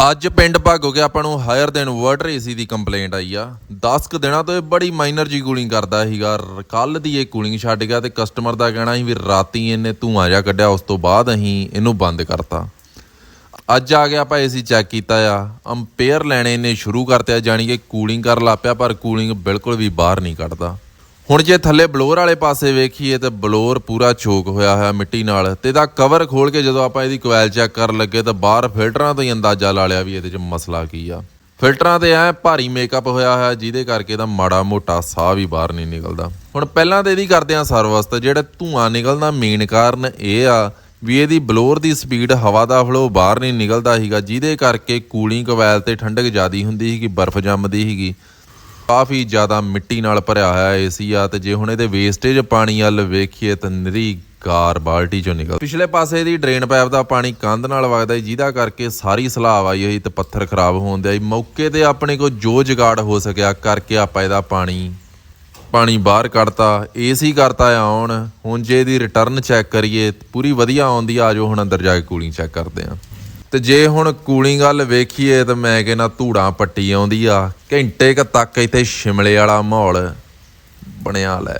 ਅੱਜ ਪਿੰਡ ਭਾਗੋ ਕੇ ਆਪਾਂ ਨੂੰ ਹਾਇਰ ਦੇ ਇਨਵਰਟਰ ਏਸੀ ਦੀ ਕੰਪਲੇਂਟ ਆਈ ਆ। 10 ਕੁ ਦਿਨਾਂ ਤੋਂ ਇਹ ਬੜੀ ਮਾਈਨਰ ਜੀ ਕੂਲਿੰਗ ਕਰਦਾ ਸੀਗਾ। ਕੱਲ ਦੀ ਇਹ ਕੂਲਿੰਗ ਛੱਡ ਗਿਆ ਤੇ ਕਸਟਮਰ ਦਾ ਕਹਿਣਾ ਸੀ ਵੀ ਰਾਤੀ ਇਹਨੇ ਧੂਆਂ ਜਿਹਾ ਕੱਢਿਆ, ਉਸ ਤੋਂ ਬਾਅਦ ਅਸੀਂ ਇਹਨੂੰ ਬੰਦ ਕਰਤਾ। ਅੱਜ ਆ ਗਿਆ ਆਪਾਂ ਏਸੀ ਚੈੱਕ ਕੀਤਾ ਆ। ਅੰਪੇਅਰ ਲੈਣੇ ਨੇ ਸ਼ੁਰੂ ਕਰਤੇ ਆ, ਜਾਣੀ ਕਿ ਕੂਲਿੰਗ ਕਰਨ ਲੱਗ ਪਿਆ, ਪਰ ਕੂਲਿੰਗ ਬਿਲਕੁਲ ਵੀ ਬਾਹਰ ਨਹੀਂ ਕੱਢਦਾ। ਹੁਣ ਜੇ ਥੱਲੇ ਬਲੋਰ ਵਾਲੇ ਪਾਸੇ ਵੇਖੀਏ ਤੇ ਬਲੋਰ ਪੂਰਾ ਚੋਕ ਹੋਇਆ ਹੋਇਆ ਮਿੱਟੀ ਨਾਲ ਤੇ ਇਹਦਾ ਕਵਰ ਖੋਲ ਕੇ ਜਦੋਂ ਆਪਾਂ ਇਹਦੀ ਕੋਇਲ ਚੈੱਕ ਕਰਨ ਲੱਗੇ ਤਾਂ ਬਾਹਰ ਫਿਲਟਰਾਂ ਤੋਂ ਹੀ ਅੰਦਾਜ਼ਾ ਲਾ ਲਿਆ ਵੀ ਇਹਦੇ 'ਚ ਮਸਲਾ ਕੀ ਆ। ਫਿਲਟਰਾਂ ਤੇ ਐ ਭਾਰੀ ਮੇਕਅਪ ਹੋਇਆ ਹੋਇਆ ਜਿਹਦੇ ਕਰਕੇ ਇਹਦਾ ਮਾੜਾ ਮੋਟਾ ਸਾਹ ਵੀ ਬਾਹਰ ਨਹੀਂ ਨਿਕਲਦਾ। ਹੁਣ ਪਹਿਲਾਂ ਤੇ ਇਹਦੀ ਕਰਦੇ ਆ ਸਰਵਿਸ ਤੇ ਜਿਹੜਾ ਧੂਆਂ ਨਿਕਲਦਾ ਮੇਨ ਕਾਰਨ ਇਹ ਆ ਵੀ ਇਹਦੀ ਬਲੋਰ ਦੀ ਸਪੀਡ ਹਵਾ ਦਾ ਫਲੋ ਬਾਹਰ ਨਹੀਂ ਨਿਕਲਦਾ ਸੀਗਾ ਜਿਹਦੇ ਕਰਕੇ ਕੂਲਿੰਗ ਕੋਇਲ ਤੇ ਠੰਡਕ ਜ਼ਿਆਦੀ ਹੁੰਦੀ ਸੀਗੀ, ਬਰਫ਼ ਜੰਮਦੀ ਸੀਗੀ। ਕਾਫੀ ਜ਼ਿਆਦਾ ਮਿੱਟੀ ਨਾਲ ਭਰਿਆ ਹੋਇਆ ਏਸੀ ਆ ਤੇ ਜੇ ਹੁਣ ਇਹਦੇ ਵੇਸਟੇਜ ਪਾਣੀ ਵੱਲ ਵੇਖੀਏ ਤਾਂ ਨਿਰੀ ਕਾਰ ਬਾਲਟੀ ਚੋਂ ਨਿਕਲ ਪਿਛਲੇ ਪਾਸੇ ਦੀ ਡਰੇਨ ਪਾਈਪ ਦਾ ਪਾਣੀ ਕੰਧ ਨਾਲ ਵਗਦਾ ਸੀ, ਜਿਹਦਾ ਕਰਕੇ ਸਾਰੀ ਸਲਾਬ ਆਈ ਹੋਈ ਤੇ ਪੱਥਰ ਖਰਾਬ ਹੋਣ ਦੇ ਆਈ ਮੌਕੇ ਤੇ ਆਪਣੇ ਕੋਲ ਜੋ ਜਗਾੜ ਹੋ ਸਕਿਆ ਕਰਕੇ ਆਪਾਂ ਇਹਦਾ ਪਾਣੀ ਪਾਣੀ ਬਾਹਰ ਕੱਢਤਾ ਏਸੀ ਕਰਤਾ ਆਉਣ। ਹੁਣ ਜੇ ਇਹਦੀ ਰਿਟਰਨ ਚੈੱਕ ਕਰੀਏ ਪੂਰੀ ਵਧੀਆ ਆਉਂਦੀ ਆ ਜੋ ਹੁਣ ਅੰਦਰ ਜਾ ਕੇ ਕੂਲਿੰਗ ਚੈੱਕ ਕਰਦੇ ਆ। ਤੇ ਜੇ ਹੁਣ ਕੂਲਿੰਗ ਗੱਲ ਵੇਖੀਏ ਤਾਂ ਮੈਂ ਕਹਿੰਦਾ ਧੂੜਾਂ ਪੱਟੀ ਆਉਂਦੀ ਆ, ਘੰਟੇ ਕ ਤੱਕ ਇੱਥੇ ਸ਼ਿਮਲੇ ਵਾਲਾ ਮਾਹੌਲ ਬਣਿਆ ਲੈ।